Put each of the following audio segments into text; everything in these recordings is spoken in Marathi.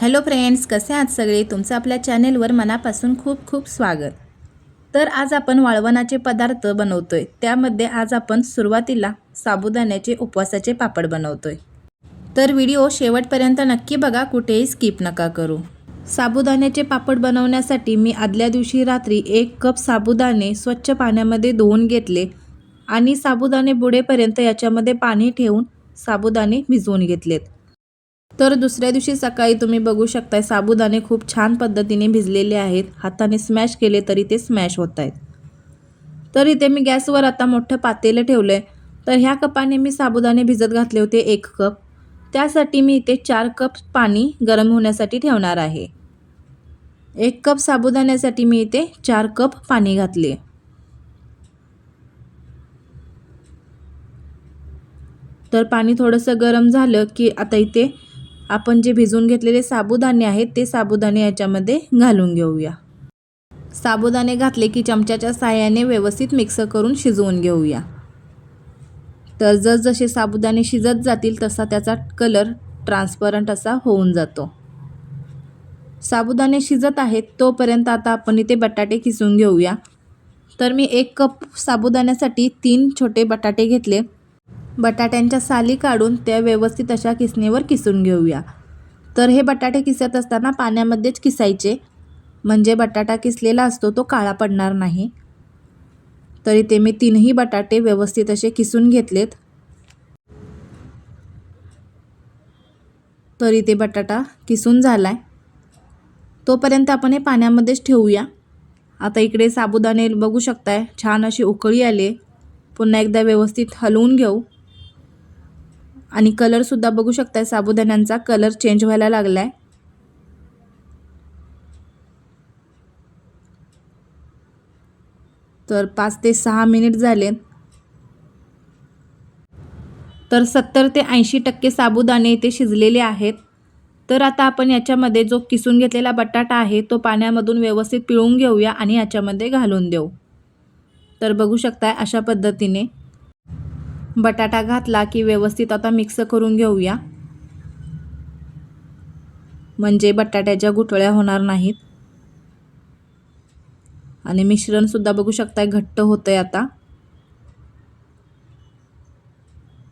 हॅलो फ्रेंड्स कसे आहात सगळे? तुमचं आपल्या चॅनेलवर मनापासून खूप खूप स्वागत. तर आज आपण वाळवणाचे पदार्थ बनवतोय. त्यामध्ये आज आपण सुरुवातीला साबुदाण्याचे उपवासाचे पापड बनवतोय. तर व्हिडिओ शेवटपर्यंत नक्की बघा कुठेही स्किप नका करू. साबुदाण्याचे पापड बनवण्यासाठी मी आदल्या दिवशी रात्री एक कप साबुदाणे स्वच्छ पाण्यामध्ये धुवून घेतले आणि साबुदाणे बुडेपर्यंत याच्यामध्ये पाणी ठेवून साबुदाणे भिजवून घेतलेत. तर दुसऱ्या दिवशी सकाळी तुम्ही बघू शकताय साबुदाणे खूप छान पद्धतीने भिजलेले आहेत. हाताने स्मॅश केले तरी ते स्मॅश होत आहेत. तर इथे मी गॅसवर आता मोठं पातेलं ठेवलं आहे तर ह्या कपाने मी साबुदाणे भिजत घातले होते एक कप. त्यासाठी मी इथे चार कप पाणी गरम होण्यासाठी ठेवणार आहे. एक कप साबुदाण्यासाठी मी इथे चार कप पाणी घातले. तर पाणी थोडंसं गरम झालं की आता इथे आपण जे भिजवून घेतलेले साबुदाणे आहेत ते साबुदाणे याच्यामध्ये घालून घेऊया. साबुदाणे घातले की चमच्याच्या साह्याने व्यवस्थित मिक्स करून शिजवून घेऊया. तर जसजसे साबुदाणे शिजत जातील तसा त्याचा कलर ट्रान्सपरंट असा होऊन जातो. साबुदाणे शिजत आहेत तोपर्यंत आता आपण इथे बटाटे किसून घेऊया. तर मी एक कप साबुदाण्यासाठी तीन छोटे बटाटे घेतले. बटाट्यांच्या साली काढून त्या व्यवस्थित अशा किसणीवर किसून घेऊया. तर हे बटाटे किसत असताना पाण्यामध्येच किसायचे. म्हणजे बटाटा किसलेला असतो तो काळा पडणार नाही. तर इथे मी तीनही बटाटे व्यवस्थित असे किसून घेतलेत. तर इथे बटाटा किसून झाला आहे तोपर्यंत आपण हे पाण्यामध्येच ठेवूया. आता इकडे साबुदाणे बघू शकताय छान अशी उकळी आली पुन्हा एकदा व्यवस्थित हलवून घेऊ. आणि कलरसुद्धा बघू शकताय. साबुदाण्यांचा कलर चेंज व्हायला लागला आहे तर पाच ते सहा मिनिट झाले तर सत्तर ते ऐंशी टक्के साबुदाणे इथे शिजलेले आहेत. तर आता आपण याच्यामध्ये जो किसून घेतलेला बटाटा आहे तो पाण्यामधून व्यवस्थित पिळून घेऊया आणि याच्यामध्ये घालून देऊ. तर बघू शकताय अशा पद्धतीने. बटाटा घातला की व्यवस्थित आता मिक्स करून घेऊया. म्हणजे बटाट्याच्या गुठळ्या होणार नाहीत. आणि मिश्रणसुद्धा बघू शकताय घट्ट होतं आहे आता.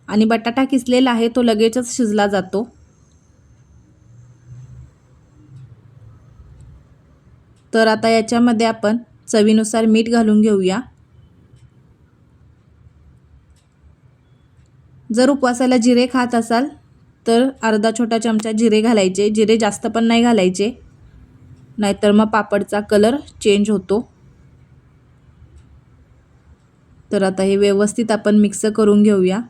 आणि बटाटा किसलेला आहे तो लगेचच शिजला जातो. तर आता याच्यामध्ये आपण चवीनुसार मीठ घालून घेऊया. जर उपवासाला जिरे खात असाल तर अर्धा छोटा चमचा जिरे घालायचे. जिरे जास्त पण नाही घालायचे. नाहीतर मग पापडचा कलर चेंज होतो. तर आता हे व्यवस्थित आपण मिक्स करून घेऊया.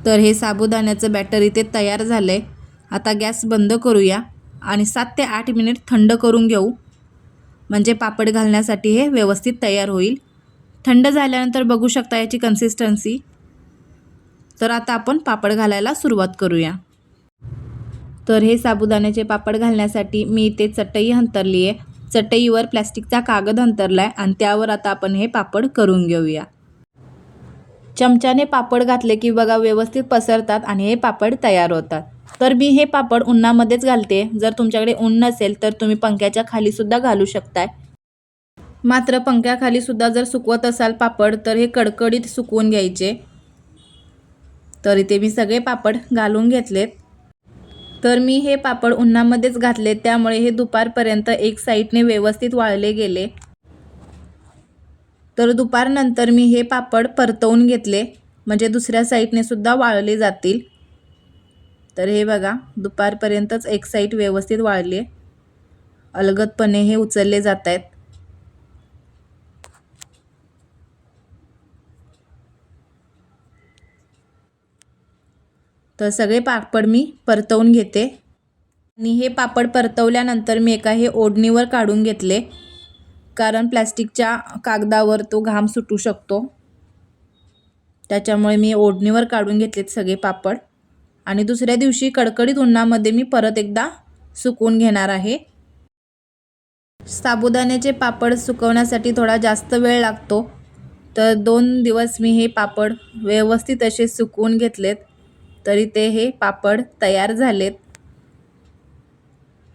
तर हे साबुदाण्याचं बॅटर इथे तयार झालं आहे आता गॅस बंद करूया आणि सात ते आठ मिनिट थंड करून घेऊ. म्हणजे पापड घालण्यासाठी हे व्यवस्थित तयार होईल. थंड झाल्यानंतर बघू शकता याची कन्सिस्टन्सी तर आता आपण पापड घालायला सुरुवात करूया. तर हे साबुदाण्याचे पापड घालण्यासाठी मी इथे चटई हंतरली आहे चटईवर प्लॅस्टिकचा कागद अंतरला आहे आणि त्यावर आता आपण हे पापड करून घेऊया. चमच्याने पापड घातले की बघा व्यवस्थित पसरतात आणि हे पापड तयार होतात. तर मी हे पापड उन्हामध्येच घालते. जर तुमच्याकडे ऊन नसेल तर तुम्ही पंख्याच्या खालीसुद्धा घालू शकताय. मात्र पंख्याखालीसुद्धा जर सुकवत असाल पापड तर हे कडकडीत सुकवून घ्यायचे. तर इथे मी सगळे पापड घालून घेतलेत. तर मी हे पापड उन्हामध्येच घातले त्यामुळे हे दुपारपर्यंत एक साईडने व्यवस्थित वाळले गेले. तर दुपारनंतर मी हे पापड परतवून घेतले म्हणजे दुसऱ्या साईडने सुद्धा वाळले जातील. तर हे बघा दुपारपर्यंतच एक साईड व्यवस्थित वाळले. अलगदपणे हे उचलले जात आहेत तर सगळे पापड मी परतवून घेते. आणि हे पापड परतवल्यानंतर मी एका हे ओढणीवर काढून घेतले. कारण प्लॅस्टिकच्या कागदावर तो घाम सुटू शकतो. त्याच्यामुळे मी ओढणीवर काढून घेतलेत सगळे पापड. आणि दुसऱ्या दिवशी कडकडीत उन्हामध्ये मी परत एकदा सुकवून घेणार आहे. साबुदाण्याचे पापड सुकवण्यासाठी थोडा जास्त वेळ लागतो. तर दोन दिवस मी हे पापड व्यवस्थित असे सुकवून घेतलेत. तरी ते हे पापड तयार झालेत.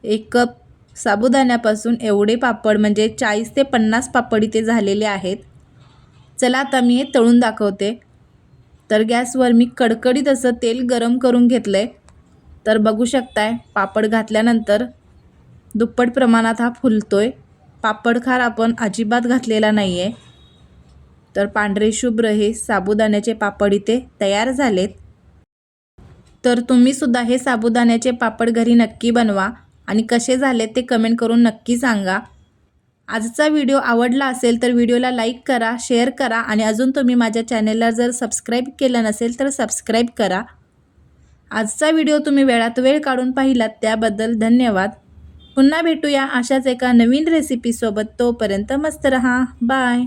एक कप साबुदाण्यापासून एवढे पापड म्हणजे चाळीस ते पन्नास पापड इथे झालेले आहेत. चला आता मी हे तळून दाखवते. तर गॅसवर मी कडकडीत असं तेल गरम करून घेतलं आहे तर बघू शकताय पापड घातल्यानंतर दुप्पट प्रमाणात हा फुलतो पापड खार आपण अजिबात घातलेला नाही आहे तर पांढरे शुभ्र हे साबुदाण्याचे पापड इथे तयार झालेत. तर तुम्हीसुद्धा हे साबुदाण्याचे पापड घरी नक्की बनवा आणि कसे झाले ते कमेंट करून नक्की सांगा. आजचा व्हिडिओ आवडला असेल तर व्हिडिओला लाईक करा शेअर करा आणि अजून तुम्ही माझ्या चॅनेलला जर सबस्क्राईब केलं नसेल तर सबस्क्राईब करा. आजचा व्हिडिओ तुम्ही वेळात वेळ काढून पाहिलात त्याबद्दल धन्यवाद. पुन्हा भेटूया अशाच एका नवीन रेसिपीसोबत तोपर्यंत मस्त रहा. बाय